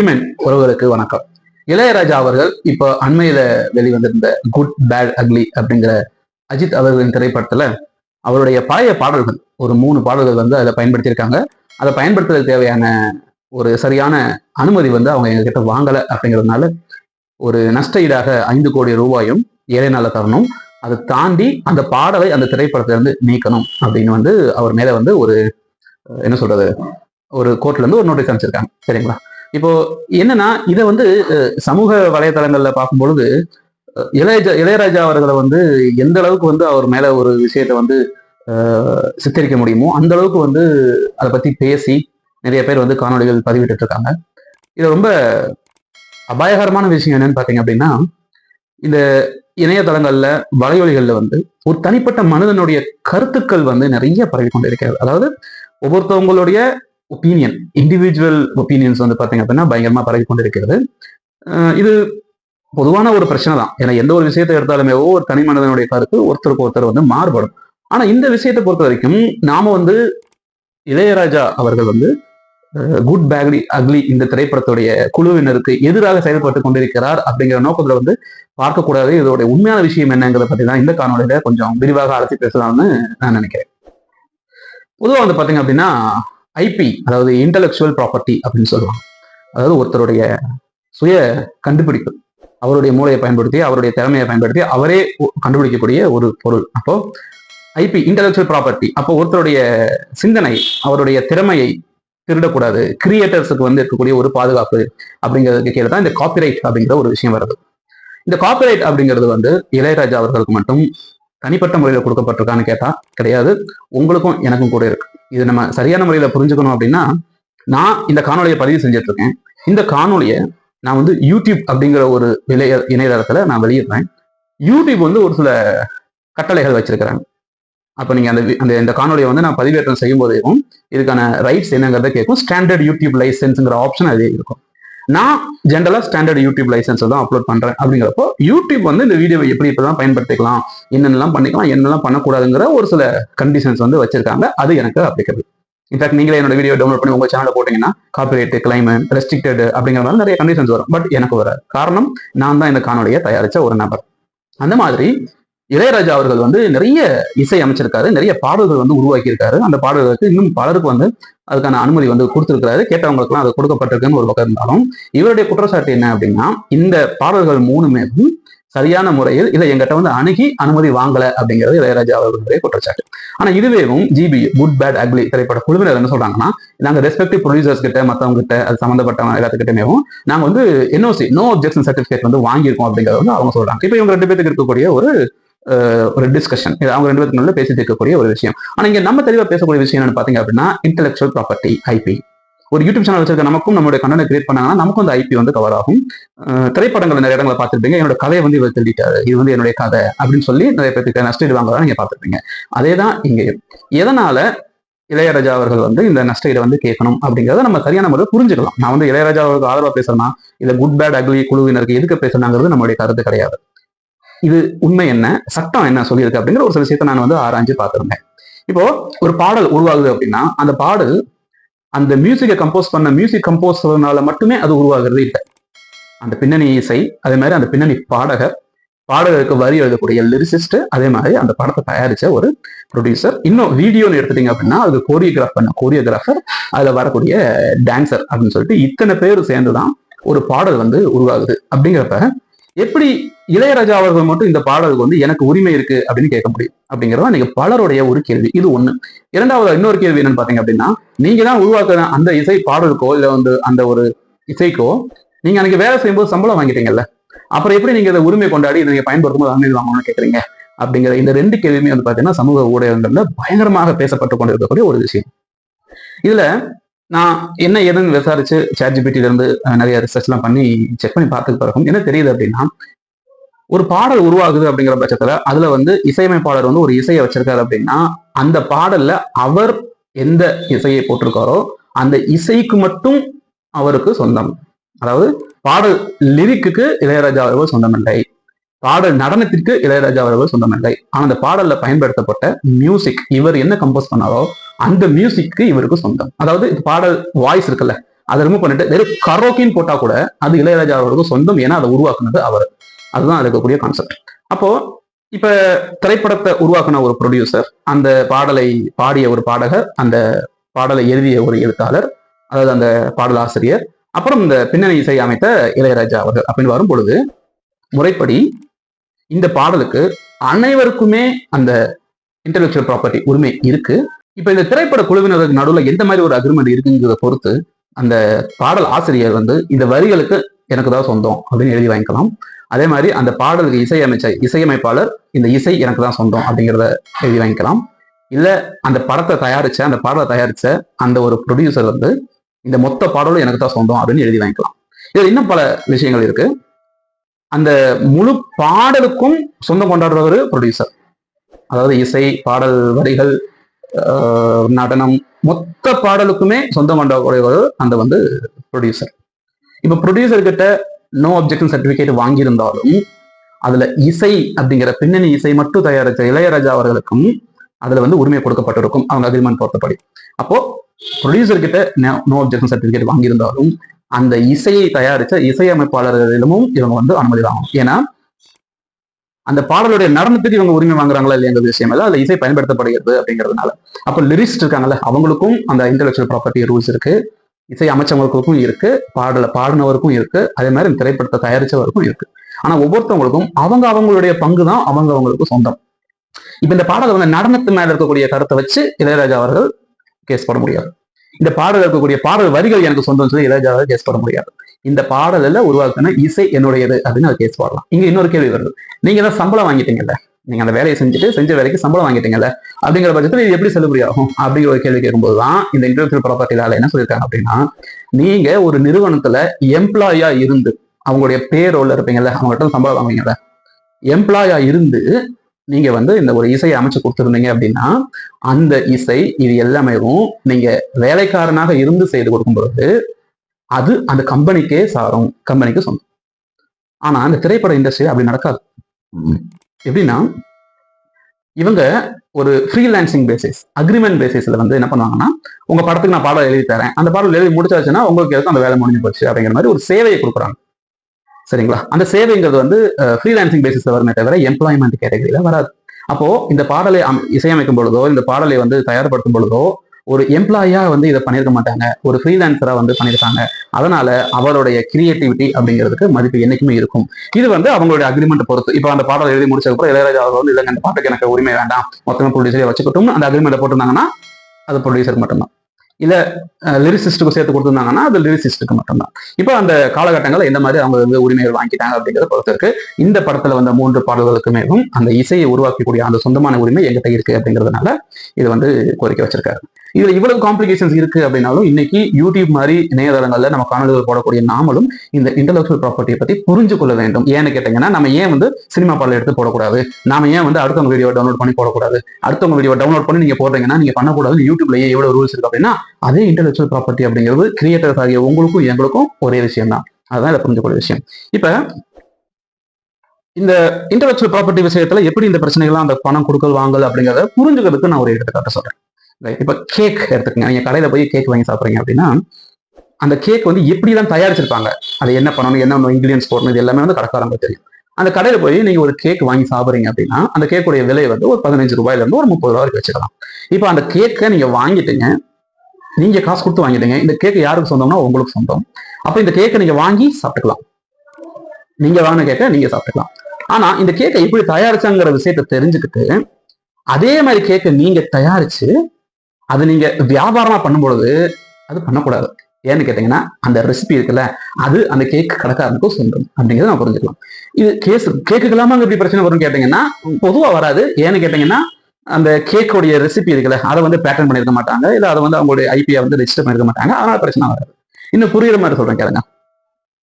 Women உறவுகளுக்கு வணக்கம். இளையராஜா அவர்கள் இப்போ அண்மையில வெளிவந்திருந்த குட் பேட் அக்லி அப்படிங்கிற அஜித் அவர்களின் திரைப்படத்துல அவருடைய பழைய பாடல்கள் ஒரு மூணு பாடல்கள் வந்து அதில் பயன்படுத்தியிருக்காங்க. அதை பயன்படுத்துறதுக்கு தேவையான ஒரு சரியான அனுமதி வந்து அவங்க எங்ககிட்ட வாங்கலை அப்படிங்கிறதுனால ஒரு நஷ்ட ஈடாக ஐந்து கோடி ரூபாயும் ஏழை நாள தரணும். அதை தாண்டி அந்த பாடலை அந்த திரைப்படத்திலிருந்து நீக்கணும் அப்படின்னு வந்து அவர் மேல வந்து ஒரு என்ன சொல்றது ஒரு கோர்ட்ல இருந்து ஒரு நோட்டீஸ் அனுப்பிச்சிருக்காங்க. சரிங்களா? இப்போ என்னன்னா இதை வந்து சமூக வலைதளங்கள்ல பார்க்கும்பொழுது இளையராஜா இளையராஜா அவர்களை வந்து எந்த அளவுக்கு வந்து அவர் மேல ஒரு விஷயத்தை வந்து சித்தரிக்க முடியுமோ அந்த அளவுக்கு வந்து அதை பத்தி பேசி நிறைய பேர் வந்து காணொளிகள் பதிவிட்டு இருக்காங்க இது ரொம்ப அபாயகரமான விஷயம் என்னன்னு பாத்தீங்க அப்படின்னா இந்த இணையதளங்கள்ல வலையொலிகள்ல வந்து ஒரு தனிப்பட்ட மனிதனுடைய கருத்துக்கள் வந்து நிறைய பரவி கொண்டிருக்கிறது அதாவது ஒவ்வொருத்தவங்களுடைய ஒப்பீனியன் இண்டிவிஜுவல் ஒப்பீனியன்ஸ் வந்து பார்த்தீங்க அப்படின்னா பயங்கரமாக பரவி கொண்டு இருக்கிறது. இது பொதுவான ஒரு பிரச்சனை தான். ஏன்னா எந்த ஒரு விஷயத்தை எடுத்தாலுமே ஒவ்வொரு தனி மனிதனுடைய கருத்து ஒருத்தருக்கு ஒருத்தர் வந்து மாறுபடும். ஆனா இந்த விஷயத்தை பொறுத்த வரைக்கும் நாம வந்து இளையராஜா அவர்கள் வந்து குட் பேக்லி அக்லி இந்த திரைப்படத்துடைய குழுவினருக்கு எதிராக செயல்பட்டு கொண்டிருக்கிறார் அப்படிங்கிற நோக்கத்துல வந்து பார்க்கக்கூடாது. இதோட உண்மையான விஷயம் என்னங்கிறத பத்தி தான் இந்த காணொலியில கொஞ்சம் விரிவாக அலசி பேசலாம்னு நான் நினைக்கிறேன். பொதுவாக வந்து பாத்தீங்க அப்படின்னா ஐபி அதாவது இன்டலெக்சுவல் ப்ராப்பர்ட்டி அப்படின்னு சொல்லுவாங்க. அதாவது ஒருத்தருடைய சுய கண்டுபிடிப்பு. அவருடைய மூளையை பயன்படுத்தி அவருடைய திறமையை பயன்படுத்தி அவரே கண்டுபிடிக்கக்கூடிய ஒரு பொருள். அப்போ ஐபி இன்டலெக்சுவல் ப்ராப்பர்ட்டி அப்போ ஒருத்தருடைய சிந்தனை அவருடைய திறமையை திருடக்கூடாது. கிரியேட்டர்ஸுக்கு வந்து இருக்கக்கூடிய ஒரு பாதுகாப்பு அப்படிங்கிறதுக்கு கீழே தான் இந்த காப்பிரைட் அப்படிங்கிற ஒரு விஷயம் வருது. இந்த காப்பிரைட் அப்படிங்கிறது வந்து இளையராஜா அவர்களுக்கு மட்டும் தனிப்பட்ட முறையில் கொடுக்கப்பட்டிருக்கான்னு கேட்டால் கிடையாது. உங்களுக்கும் எனக்கும் கூட இருக்கு. இது நம்ம சரியான முறையில புரிஞ்சுக்கணும் அப்படின்னா நான் இந்த காணொலியை பதிவு செஞ்சுட்டு இருக்கேன் இந்த காணொலியை நான் வந்து யூடியூப் அப்படிங்கிற ஒரு இளைய இணையதளத்துல நான் வெளியிடுறேன். யூடியூப் வந்து ஒரு சில கட்டளைகள் வச்சிருக்கிறாங்க. அப்போ நீங்கள் அந்த அந்த இந்த காணொலியை வந்து நான் பதிவேற்றம் செய்யும் போதேவும் இதுக்கான ரைட்ஸ் என்னங்கிறத கேட்கும். ஸ்டாண்டர்ட் யூடியூப் லைசன்ஸுங்கிற ஆப்ஷன் அதே இருக்கும். நான் ஜென்ரலா ஸ்டாண்டர்ட் யூடியூப் லைசன்ஸ் தான் அப்லோட் பண்றேன் அப்படிங்கிறப்போ யூடியூப் வந்து இந்த வீடியோவை எப்படி இப்பதான் பயன்படுத்திக்கலாம் என்னென்னலாம் பண்ணிக்கலாம் என்னெல்லாம் பண்ணக்கூடாதுங்கிற ஒரு சில கண்டிஷன்ஸ் வந்து வச்சிருக்காங்க. அது எனக்கு அப்ளிகபிள் இன்ஃபேக்ட் நீங்களே என்னோட வீடியோ டவுன்லோட் பண்ணி உங்க சேனலில் போட்டீங்கன்னா காப்பிரைட் கிளைம் ரெஸ்ட்ரிக்டட் அப்படிங்கிற மாதிரி நிறைய கண்டிஷன்ஸ் வரும். பட் எனக்கு வராது. காரணம் நான் தான் இந்த காணொலியை தயாரிச்ச ஒரு நபர். அந்த மாதிரி இளையராஜா அவர்கள் வந்து நிறைய இசை அமைச்சிருக்காரு நிறைய பாடல்கள் வந்து உருவாக்கியிருக்காரு. அந்த பாடல்களுக்கு இன்னும் பலருக்கு வந்து அதுக்கான அனுமதி வந்து கொடுத்துருக்கிறாரு. கேட்டவங்களுக்குலாம் அது கொடுக்கப்பட்டிருக்குன்னு ஒரு பக்கம் இருந்தாலும் இவருடைய குற்றச்சாட்டு என்ன அப்படின்னா இந்த பாடல்கள் மூணுமே சரியான முறையில் இதை எங்கிட்ட வந்து அணுகி அனுமதி வாங்கல அப்படிங்கிறது இளையராஜா அவர்களுடைய குற்றச்சாட்டு. ஆனா இதுவேவும் ஜிபி குட் பேட் அக்லி திரைப்பட குழுவினர் என்ன சொல்றாங்கன்னா நாங்க ரெஸ்பெக்டிவ் ப்ரொடியூசர்ஸ் கிட்ட மத்தவங்க கிட்ட அது சம்பந்தப்பட்ட எல்லாத்துக்கிட்டமேவும் நாங்க வந்து என்ஓசி நோ அப்ஜெக்ஷன் சர்டிபிகேட் வந்து வாங்கியிருக்கோம் அப்படிங்கிறத வந்து அவங்க சொல்றாங்க. இப்போ இவங்க ரெண்டு பேருக்கு இருக்கக்கூடிய ஒரு ஒரு டிஸ்கஷன் அவங்க ரெண்டு பேருக்கு நடுவுல பேசிட்டு ஒரு விஷயம். ஆனா இங்க நம்ம தெளிவா பேசக்கூடிய விஷயம் என்னன்னு பாத்தீங்க அப்படின்னா இன்டெலெக்சுவல் ப்ராப்பர்ட்டி ஐபி ஒரு யூடியூப் சேனல் வச்சிருக்க நமக்கும் நம்மளுடைய கண்டனை கிரியேட் பண்ணாங்கன்னா நமக்கும் அந்த ஐபி வந்து கவர் ஆகும். திரைப்படங்கள் நிறைய இடங்களை பார்த்துருப்பீங்க. என்னோட கதையை வந்து இவர் திருடிட்டாரு. இது வந்து என்னுடைய கதை அப்படின்னு சொல்லி நிறைய பேருக்கு நஷ்டீடு வாங்குறதா நீங்க பார்த்திருப்பீங்க. அதே தான் இங்கேயும் எதனால இளையராஜா அவர்கள் வந்து இந்த நஷ்டஈடை வந்து கேட்கணும் அப்படிங்கறத நம்ம சரியான முறையில் புரிஞ்சுக்கலாம். நான் வந்து இளையராஜா அவர்களுக்கு ஆதரவாக பேசுறேன்னா இல்ல குட் பேட் அக்லி குழுவினருக்கு எதுக்கு பேசுனாங்கிறது நம்மளுடைய கருத்து கிடையாது. இது உண்மை என்ன? சட்டம் என்ன சொல்லியிருக்கு அப்படிங்கிற ஒரு சில விஷயத்தை நான் வந்து ஆராய்ஞ்சு பார்த்துருந்தேன். இப்போ ஒரு பாடல் உருவாகுது அப்படின்னா அந்த பாடல் அந்த மியூசிக்கை கம்போஸ் பண்ண மியூசிக் கம்போஸர்னால மட்டுமே அது உருவாகிறது இல்லை. அந்த பின்னணி இசை அதே மாதிரி அந்த பின்னணி பாடகர் பாடகருக்கு வரி எழுதக்கூடிய லிரிசிஸ்ட் அதே மாதிரி அந்த படத்தை தயாரிச்ச ஒரு ப்ரொடியூசர் இன்னும் வீடியோன்னு எடுத்துட்டீங்க அப்படின்னா அது கோரியோகிராஃப் பண்ண கோரியோகிராஃபர் அதுல வரக்கூடிய டான்சர் அப்படின்னு சொல்லிட்டு இத்தனை பேர் சேர்ந்துதான் ஒரு பாடல் வந்து உருவாகுது. அப்படிங்கிறப்ப எப்படி இளையராஜா அவர்கள் மட்டும் இந்த பாடலுக்கு வந்து எனக்கு உரிமை இருக்கு அப்படின்னு கேட்க முடியும்? அப்படிங்கிறதா நீங்க பலருடைய ஒரு கேள்வி. இது ஒண்ணு. இரண்டாவது இன்னொரு கேள்வி என்னன்னு பாத்தீங்க அப்படின்னா நீங்க தான் உருவாக்குற அந்த இசை பாடலுக்கோ இல்ல வந்து அந்த ஒரு இசைக்கோ நீங்க அன்னைக்கு வேலை செய்யும்போது சம்பளம் வாங்கிட்டீங்கல்ல? அப்புறம் எப்படி நீங்க இதை உரிமை கொண்டாடி இதை நீங்க பயன்படுத்தும் போது அனுமதி வாங்கணும்னு கேக்குறீங்க? அப்படிங்கிற இந்த ரெண்டு கேள்வியுமே வந்து பாத்தீங்கன்னா சமூக ஊடகங்கள்ல பயங்கரமாக பேசப்பட்டு கொண்டிருக்கக்கூடிய ஒரு விஷயம். இதுல நான் என்ன ஏதுன்னு விசாரிச்சு சேட்ஜிபிட்டில இருந்து நிறைய ரிசர்ச் எல்லாம் பண்ணி செக் பண்ணி பார்த்துக்கு பிறகும் என்ன தெரியுது அப்படின்னா ஒரு பாடல் உருவாகுது அப்படிங்கிற பட்சத்துல அதுல வந்து இசையமைப்பாளர் வந்து ஒரு இசையை வச்சிருக்காரு அப்படின்னா அந்த பாடல்ல அவர் எந்த இசையை போட்டிருக்காரோ அந்த இசைக்கு மட்டும் அவருக்கு சொந்தம். அதாவது பாடல் லிரிக்குக்கு இளையராஜா அவர்கள் சொந்தமில்லை. பாடல் நடனத்திற்கு இளையராஜா அவர்கள் சொந்தமில்லை. ஆனால் அந்த பாடல்ல பயன்படுத்தப்பட்ட மியூசிக் இவர் என்ன கம்போஸ் பண்ணாரோ அந்த மியூசிக்கு இவருக்கு சொந்தம். அதாவது பாடல் வாய்ஸ் இருக்குல்ல அதை ரிமூவ் பண்ணிட்டு வெறும் கரோக்கின்னு போட்டா கூட அது இளையராஜா அவர்களுக்கு சொந்தம் ஏன்னா அதை உருவாக்குனது அவர். அதுதான் இருக்கக்கூடிய கான்செப்ட் அப்போ இப்ப திரைப்படத்தை உருவாக்குன ஒரு ப்ரொடியூசர் அந்த பாடலை பாடிய ஒரு பாடகர் அந்த பாடலை எழுதிய ஒரு எழுத்தாளர் அதாவது அந்த பாடல் ஆசிரியர் அப்புறம் இந்த பின்னணி இசை அமைத்த இளையராஜா அவர்கள் அப்படின்னு வரும் பொழுது முறைப்படி இந்த பாடலுக்கு அனைவருக்குமே அந்த இன்டெலெக்சுவல் ப்ராப்பர்ட்டி உரிமை இருக்கு. இப்ப இந்த திரைப்பட குழுவினருக்கு நடுவில் எந்த மாதிரி ஒரு அக்ரிமெண்ட் இருக்குங்கிறத பொறுத்து அந்த பாடல் ஆசிரியர் வந்து இந்த வரிகளுக்கு எனக்கு தான் சொந்தம் அப்படின்னு எழுதி வாங்கிக்கலாம். அதே மாதிரி அந்த பாடலுக்கு இசையமைச்ச இசையமைப்பாளர் இந்த இசை எனக்கு தான் சொந்தம் அப்படிங்கிறத எழுதி வாங்கிக்கலாம். இல்ல அந்த படத்தை தயாரிச்ச அந்த பாடலை தயாரிச்ச அந்த ஒரு ப்ரொடியூசர் வந்து இந்த மொத்த பாடலும் எனக்கு தான் சொந்தம் அப்படின்னு எழுதி வாங்கிக்கலாம். இதில் இன்னும் பல விஷயங்கள் இருக்கு. அந்த முழு பாடலுக்கும் சொந்தம் கொண்டாடுறவர் ப்ரொடியூசர் அதாவது இசை பாடல் வரிகள் நடனம் மொத்த பாடலுக்குமே சொந்தம் கொண்டாடக்கூடியவர் அந்த வந்து ப்ரொடியூசர் இப்ப ப்ரொடியூசர் கிட்ட நோ அப்ஜெக்ஷன் சர்டிபிகேட் வாங்கியிருந்தாலும் அதுல இசை அப்படிங்கிற பின்னணி இசை மட்டும் தயாரிச்ச இளையராஜா அவர்களுக்கும் அதுல வந்து உரிமை கொடுக்கப்பட்டிருக்கும். அவங்க அக்ரிமெண்ட் பொறுத்தபடி அப்போ ப்ரொடியூசர் கிட்ட நோ அப்ஜெக்ஷன் சர்டிபிகேட் வாங்கியிருந்தாலும் அந்த இசையை தயாரிச்ச இசையமைப்பாளர்களிடமும் இவங்க வந்து அனுமதி வாங்கணும். ஏன்னா அந்த பாடலுடைய நடனத்துக்கு இவங்க உரிமை வாங்குறாங்களா இல்லைங்கிற விஷயம் இல்லை அதில் இசை பயன்படுத்தப்படுகிறது அப்படிங்கிறதுனால. அப்போ லிரிஸ்ட் இருக்காங்கல்ல அவங்களுக்கும் அந்த இன்டெலெக்சுவல் ப்ராப்பர்ட்டி ரூல்ஸ் இருக்கு. இசை அமைச்சவங்களுக்கும் இருக்கு பாடல பாடினவருக்கும் இருக்கு. அதே மாதிரி இந்த திரைப்படத்தை தயாரிச்சவருக்கும் இருக்கு. ஆனா ஒவ்வொருத்தவங்களுக்கும் அவங்க அவங்களுடைய பங்கு தான் அவங்க அவங்களுக்கு சொந்தம். இப்ப இந்த பாடல் வந்து நடனத்து மேல இருக்கக்கூடிய கருத்தை வச்சு இளையராஜா அவர்கள் கேஸ் போட முடியாது. இந்த பாடல் இருக்கக்கூடிய பாடல் வரிகள் எனக்கு சொந்தம் சொல்லி இளையராஜா அவர்கள் கேஸ் போட முடியாது. இந்த பாடலில் உருவாக்குன இசை என்னுடையது அப்படின்னு அது கேஸ் போடலாம் இங்க இன்னொரு கேள்வி வருது. நீங்க தான் சம்பளம் வாங்கிட்டீங்கல்ல? நீங்க அந்த வேலையை செஞ்சுட்டு செஞ்ச வேலைக்கு சம்பளம் வாங்கிட்டீங்கல்ல? அப்படிங்கிற பட்சத்தில் இது எப்படி செல்லுபடி ஆகும்? அப்படிங்கிற ஒரு கேள்வி கேட்கும்போது தான் இந்த இன்டெலெக்சுவல் ப்ராப்பர்ட்டியால என்ன சொல்லியிருக்காங்க அப்படின்னா நீங்க ஒரு நிறுவனத்துல எம்ப்ளாயா இருந்து அவங்களுடைய பேரோல இருப்பீங்கல்ல அவங்கள்ட்ட சம்பளம் வாங்குவீங்கல்ல எம்ப்ளாயா இருந்து நீங்க வந்து இந்த ஒரு இசையை அமைச்சு கொடுத்துருந்தீங்க அப்படின்னா அந்த இசை இது எல்லாமேவும் நீங்க வேலைக்காரனாக இருந்து செய்து கொடுக்கும்போது அது அந்த கம்பெனிக்கே சாரும் கம்பெனிக்கு சொந்தம். ஆனா அந்த திரைப்பட இண்டஸ்ட்ரி அப்படி நடக்காது. எப்படின்னா இவங்க ஒரு ஃப்ரீலான்சிங் பேசிஸ் அக்ரிமெண்ட் பேசிஸ்ல வந்து என்ன பண்ணுவாங்கன்னா உங்க படத்துக்கு நான் பாடம் எழுதி தரேன். அந்த பாடம் எழுதி முடிச்சாச்சுன்னா உங்களுக்கு எதுக்கும் அந்த வேலை முடிஞ்சு போச்சு அப்படிங்கிற மாதிரி ஒரு சேவையை கொடுக்குறாங்க. சரிங்களா? அந்த சேவைங்கிறது வந்து ஃப்ரீலான்சிங் பேசிஸ்ல வருமே தவிர எம்ப்ளாய்மெண்ட் கேட்டகரியில வராது. அப்போ இந்த பாடலை இசையமைக்கும் பொழுதோ இந்த பாடலை வந்து தயார்படுத்தும் பொழுதோ ஒரு எம்ப்ளாயா வந்து இதை பண்ணியிருக்க மாட்டாங்க. ஒரு ஃப்ரீலான்சரா வந்து பண்ணியிருக்காங்க அதனால அவருடைய கிரியேட்டிவிட்டி அப்படிங்கிறதுக்கு மதிப்பு என்னைக்குமே இருக்கும். இது வந்து அவங்களுடைய அக்ரிமெண்ட் பொறுத்து. இப்போ அந்த பாடல் எழுதி முடிச்சதுக்கப்புறம் இளையராஜா அவர் வந்து இல்லைங்க அந்த பாட்டுக்கு எனக்கு உரிமை வேண்டாம். மொத்தமாக ப்ரொடியூசரே வச்சுக்கட்டும் அந்த அக்ரிமெண்ட் போட்டிருந்தாங்கன்னா அது ப்ரொடியூசர் மட்டும்தான். இல்ல லிரிசிஸ்ட்டுக்கு சேர்த்து கொடுத்துருந்தாங்கன்னா அது லிரிசிஸ்ட்டுக்கு மட்டும்தான். இப்போ அந்த காலகட்டங்களில் எந்த மாதிரி அவங்க வந்து உரிமைகள் வாங்கிட்டாங்க அப்படிங்கிறத பொறுத்து இருக்கு. இந்த படத்துல வந்த மூன்று பாடல்களுக்குமேவும் அந்த இசையை உருவாக்கக்கூடிய அந்த சொந்தமான உரிமை எங்கிட்ட இருக்கு அப்படிங்கிறதுனால இது வந்து கோரிக்கை வச்சிருக்காரு. இதுல இவ்வளவு காம்ப்ளிகேஷன்ஸ் இருக்கு அப்படின்னாலும் இன்னைக்கு யூடியூப் மாதிரி இணையதளங்கள்ல நம்ம காணொலிகள் போடக்கூடிய நாமளும் இந்த இன்டலெக்சுவல் ப்ராப்பர்ட்டியை பத்தி புரிஞ்சு கொள்ள வேண்டும். ஏன்னு கேட்டீங்கன்னா நம்ம ஏன் வந்து சினிமா பாடல் எடுத்து போடக்கூடாது? நாம ஏன் வந்து அடுத்தவங்க வீடியோ டவுன்லோட் பண்ணி போடக்கூடாது? அடுத்தவங்க வீடியோ டவுன்லோட் பண்ணி நீங்க போடுறீங்கன்னா நீங்க பண்ணக்கூடாது யூடியூப்லயே எவ்வளவு ரூல்ஸ் இருக்கு அப்படின்னா அதே இன்டலெக்சுவல் ப்ராப்பர்ட்டி அப்படிங்கிறது கிரியேட்டர்ஸ் ஆகிய உங்களுக்கும் எங்களுக்கும் ஒரே விஷயம் தான் அதுதான் இதை புரிஞ்சுக்கூடிய விஷயம். இப்ப இந்த இன்டலெக்சுவல் ப்ராப்பர்ட்டி விஷயத்துல எப்படி இந்த பிரச்சனைகள்லாம் அந்த பணம் கொடுக்கல் வாங்கல் அப்படிங்கறத புரிஞ்சுக்கிறதுக்கு நான் ஒரு எடுத்துக்காட்டு சொல்றேன். இப்போ கேக் எடுத்துக்கங்க. நீங்கள் கடையில் போய் கேக் வாங்கி சாப்பிட்றீங்க அப்படின்னா அந்த கேக் வந்து எப்படி தான் தயாரிச்சிருப்பாங்க? அதை என்ன பண்ணணும்? என்ன இன்க்ரீடியன்ஸ் போடணும்? இது எல்லாமே வந்து கடைக்காரங்க தெரியும். அந்த கடையில் போய் நீங்கள் ஒரு கேக் வாங்கி சாப்பிட்றீங்க அப்படின்னா அந்த கேக்குடைய விலை வந்து ஒரு பதினஞ்சு ரூபாயில இருந்து ஒரு முப்பது ரூபாய் வரைக்கும் வச்சுக்கலாம். இப்போ அந்த கேக்கை நீங்கள் வாங்கிட்டீங்க. நீங்கள் காசு கொடுத்து வாங்கிட்டீங்க. இந்த கேக்கு யாருக்கு சொந்தம்னா உங்களுக்கு சொந்தம். அப்போ இந்த கேக்கை நீங்கள் வாங்கி சாப்பிட்டுக்கலாம். நீங்கள் வாங்கின கேக்கை நீங்கள் சாப்பிட்டுக்கலாம். ஆனால் இந்த கேக்கை எப்படி தயாரிச்சாங்கிற விஷயத்தை தெரிஞ்சுக்கிட்டு அதே மாதிரி கேக்கை நீங்கள் தயாரித்து அது நீங்க வியாபாரமா பண்ணும்பொழுது அது பண்ணக்கூடாது. ஏன்னு கேட்டீங்கன்னா அந்த ரெசிபி இருக்குல்ல அது அந்த கேக் கடைக்காரனுக்கும் சொந்தம் அப்படிங்கிறத நான் புரிஞ்சுக்கலாம். இது கேஸ் கேக்குக்கெல்லாம அங்க எப்படி பிரச்சனை வரும்னு கேட்டீங்கன்னா பொதுவா வராது. ஏன்னு கேட்டீங்கன்னா அந்த கேக்கோடைய ரெசிபி இருக்குல்ல அதை வந்து பேட்டர்ன் பண்ணிருக்க மாட்டாங்க. இல்ல அதை வந்து அவங்களுடைய ஐபியை வந்து ரெஜிஸ்டர் பண்ணிருக்க மாட்டாங்க. அதனால பிரச்சனை வராது. இன்னும் புரியுற மாதிரி சொல்றேன் கேளுங்க.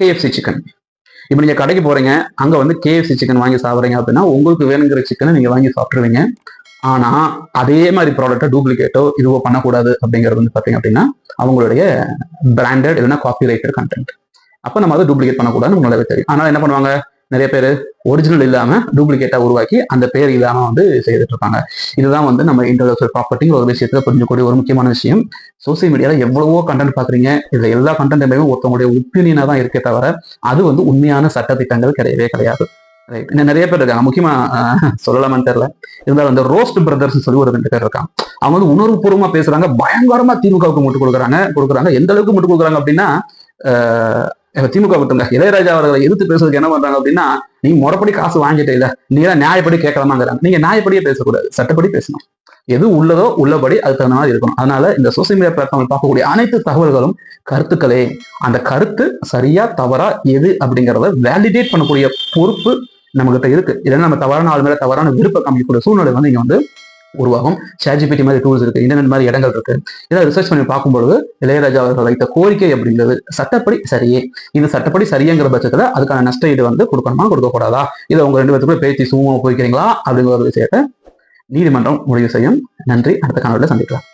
கேஎஃப்சி சிக்கன் இப்போ நீங்க கடைக்கு போறீங்க அங்க வந்து கேஎஃப்சி சிக்கன் வாங்கி சாப்பிட்றீங்க அப்படின்னா உங்களுக்கு வேணுங்கிற சிக்கனை நீங்க வாங்கி சாப்பிட்ருவீங்க ஆனா அதே மாதிரி ப்ராடக்ட்டை டூப்ளிகேட்டோ இதுவோ பண்ணக்கூடாது அப்படிங்கிறது வந்து பார்த்தீங்க அப்படின்னா அவங்களுடைய பிராண்டட் இல்லைன்னா காப்பி ரைட்டட் கண்டென்ட் அப்போ நம்ம அதை டூப்ளிகேட் பண்ணக்கூடாதுன்னு நல்லாவே தெரியும். ஆனால் என்ன பண்ணுவாங்க? நிறைய பேர் ஒரிஜினல் இல்லாம டூப்ளிகேட்டா உருவாக்கி அந்த பேர் இல்லாம வந்து செய்துட்டு இருக்காங்க. இதுதான் வந்து நம்ம இன்டெலக்சுவல் ப்ராப்பர்ட்டி ஒரு விஷயத்துல புரிஞ்சக்கூடிய ஒரு முக்கியமான விஷயம். சோசியல் மீடியால எவ்வளவோ கண்டென்ட் பாக்குறீங்க. இதுல எல்லா கண்டென்ட்டுமே ஒருத்தவங்களுடைய ஒப்பீனியனா தான் இருக்கே தவிர அது வந்து உண்மையான சட்டத்திட்டங்கள் கிடையவே கிடையாது. ரைட் இன்னும் நிறைய பேர் இருக்காங்க. முக்கியமா ஆஹ், சொல்லலாமான்னு தெரியல. இருந்தாலும் அந்த ரோஸ்ட் பிரதர்ஸ் சொல்லி ஒரு ரெண்டு பேர் இருக்காங்க. அவங்க வந்து உணர்வுபூர்வமா பேசுறாங்க பயங்கரமா திமுகவுக்கு முட்டு கொடுக்குறாங்க கொடுக்குறாங்க. எந்த அளவுக்கு முட்டு கொடுக்குறாங்க அப்படின்னா ஆஹ், திமுக விட்டுங்க இளையராஜா அவர்களை எதிர்த்து பேசுறதுக்கு என்ன பண்றாங்க அப்படின்னா நீ முறைப்படி காசு வாங்கிட்டே இல்ல. நீ நியாயப்படி கேட்கலாமாங்கிறாங்க. நீங்க நியாயப்படியே பேசக்கூடாது. சட்டப்படி பேசணும். எது உள்ளதோ உள்ளபடி அதுக்கு தகுந்த மாதிரி இருக்கணும். அதனால இந்த சோசியல் மீடியா பிளாட்ஃபார்மில் பார்க்கக்கூடிய அனைத்து தகவல்களும் கருத்துக்களே. அந்த கருத்து சரியா தவறா எது அப்படிங்கிறத வேலிடேட் பண்ணக்கூடிய பொறுப்பு நம்மகிட்ட இருக்கு. இல்லைன்னா நம்ம தவறான ஆள் மேல தவறான விருப்ப காமிக்கக்கூடிய சூழ்நிலை வந்து இங்க வந்து உருவாகும். சேட்ஜிபிடி மாதிரி டூல்ஸ் இருக்கு இன்டர்நெட் மாதிரி இடங்கள் இருக்கு. இதை ரிசர்ச் பண்ணி பார்க்கும்பொழுது இளையராஜா அவர்கள் வைத்த கோரிக்கை அப்படிங்கிறது சட்டப்படி சரியே. இந்த சட்டப்படி சரிங்கிற பட்சத்துல அதுக்கான நஷ்ட ஈடு வந்து கொடுக்கணுமா கொடுக்கக்கூடாதா? இதை உங்க ரெண்டு பேத்துக்குள்ள பேச்சு சுமூகமா போய்க்கிறீங்களா? அப்படிங்கிற ஒரு விஷயத்த நீதிமன்றம் முடிவு செய்யும். நன்றி. அடுத்த காணொலியில் சந்திக்கலாம்.